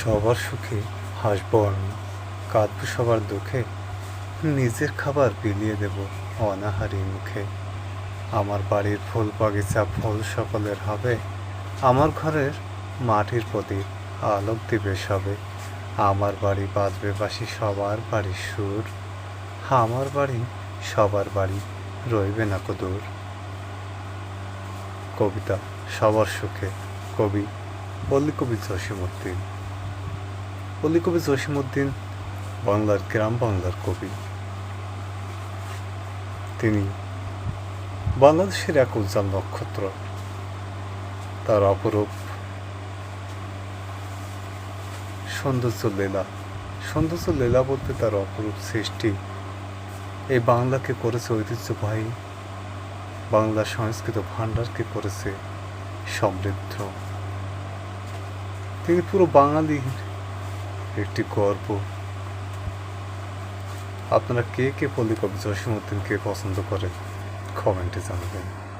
সবার সুখে হাসবো আমি, কাঁদবো সবার দুঃখে, নিজের খাবার বিলিয়ে দেব অনাহারি মুখে। আমার বাড়ির ফুল বাগিচা ফুল সকলের হবে, আমার ঘরের মাটির প্রদীপ আলোক দিবে সবে। আমার বাড়ি বাজবে বাসি সবার বাড়ির সুর, আমার বাড়ি সবার বাড়ি রইবে না কদূর কবিতা সবার সুখে, কবি পল্লী কবি কবি জসিমুদ্দিন বাংলার গ্রাম বাংলার কবি। তিনি বাংলাদেশের এক উজ্জ্বল নক্ষত্র। তার অপরূপ সৌন্দর্য লীলা। সৌন্দর্য লীলা বলতে তার অপরূপ সৃষ্টি। এই বাংলাকে করেছে ঐতিহ্যবাহী। বাংলা সংস্কৃত ভাণ্ডারকে করেছে সমৃদ্ধ। তিনি পুরো বাঙালির একটি গর্ব। আপনারা কে কে পল্লী কবি জসীমউদ্দিনকে পছন্দ করেন? কমেন্টে জানাবেন।